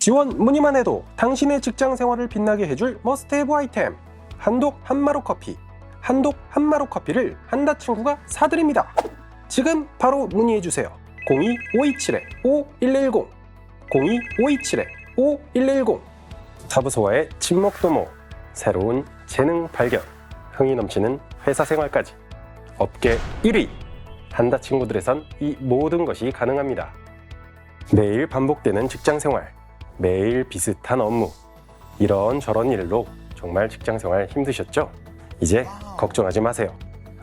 지원 문의만 해도 당신의 직장 생활을 빛나게 해줄 머스트헤브 아이템. 한독 한마루 커피. 한독 한마루 커피를 한다 친구가 사드립니다. 지금 바로 문의해주세요. 02-527-5110 02-527-5110 사부소와의 친목도모. 새로운 재능 발견. 흥이 넘치는 회사 생활까지. 업계 1위. 한다 친구들에선 이 모든 것이 가능합니다. 매일 반복되는 직장 생활 매일 비슷한 업무 이런 저런 일로 정말 직장 생활 힘드셨죠? 이제 걱정하지 마세요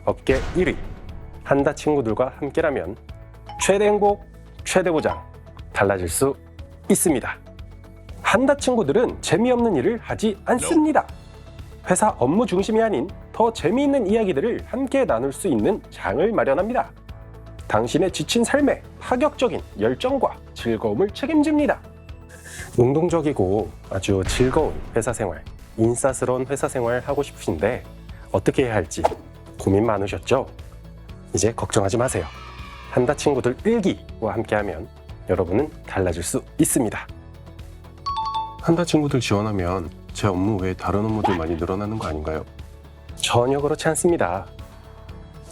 업계 1위 한다 친구들과 함께라면 최대 행복 최대 보장 달라질 수 있습니다 한다 친구들은 재미없는 일을 하지 않습니다. 회사 업무 중심이 아닌 더 재미있는 이야기들을 함께 나눌 수 있는 장을 마련합니다. 당신의 지친 삶에 파격적인 열정과 즐거움을 책임집니다. 능동적이고 아주 즐거운 회사 생활, 인싸스러운 회사 생활 하고 싶으신데 어떻게 해야 할지 고민 많으셨죠? 이제 걱정하지 마세요. 한다 친구들 일기와 함께하면 여러분은 달라질 수 있습니다. 한다 친구들 지원하면 제 업무 외에 다른 업무들 많이 늘어나는 거 아닌가요? 전혀 그렇지 않습니다.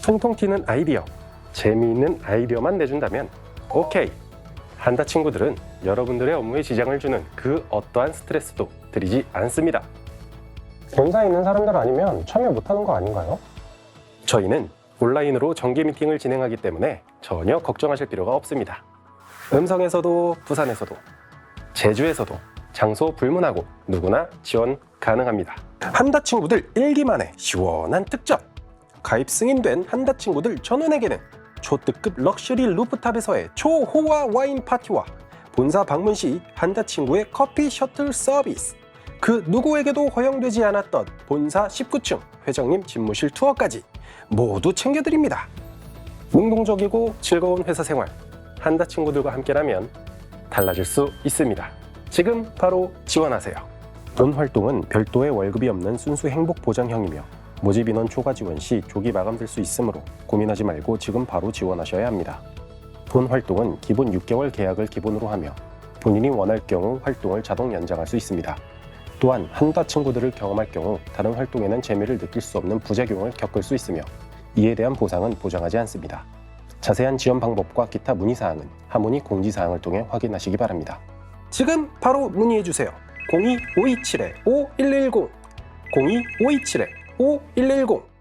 통통 튀는 아이디어, 재미있는 아이디어만 내준다면 오케이. 한다 친구들은 여러분들의 업무에 지장을 주는 그 어떠한 스트레스도 드리지 않습니다. 본사에 있는 사람들 아니면 참여 못하는 거 아닌가요? 저희는 온라인으로 정기 미팅을 진행하기 때문에 전혀 걱정하실 필요가 없습니다. 음성에서도 부산에서도 제주에서도 장소 불문하고 누구나 지원 가능합니다. 한다 친구들 일기만의 시원한 특점. 가입 승인된 한다 친구들 전원에게는 초특급 럭셔리 루프탑에서의 초호화 와인 파티와 본사 방문 시 한다 친구의 커피 셔틀 서비스. 그 누구에게도 허용되지 않았던 본사 19층 회장님 집무실 투어까지 모두 챙겨드립니다. 능동적이고 즐거운 회사 생활 한다 친구들과 함께라면 달라질 수 있습니다. 지금 바로 지원하세요. 본 활동은 별도의 월급이 없는 순수 행복 보장형이며 모집 인원 초과 지원 시 조기 마감될 수 있으므로 고민하지 말고 지금 바로 지원하셔야 합니다. 본 활동은 기본 6개월 계약을 기본으로 하며 본인이 원할 경우 활동을 자동 연장할 수 있습니다. 또한 한다 친구들을 경험할 경우 다른 활동에는 재미를 느낄 수 없는 부작용을 겪을 수 있으며 이에 대한 보상은 보장하지 않습니다. 자세한 지원 방법과 기타 문의 사항은 하모니 공지 사항을 통해 확인하시기 바랍니다. 지금 바로 문의해 주세요. 02-527-5110 02-527-5110 오119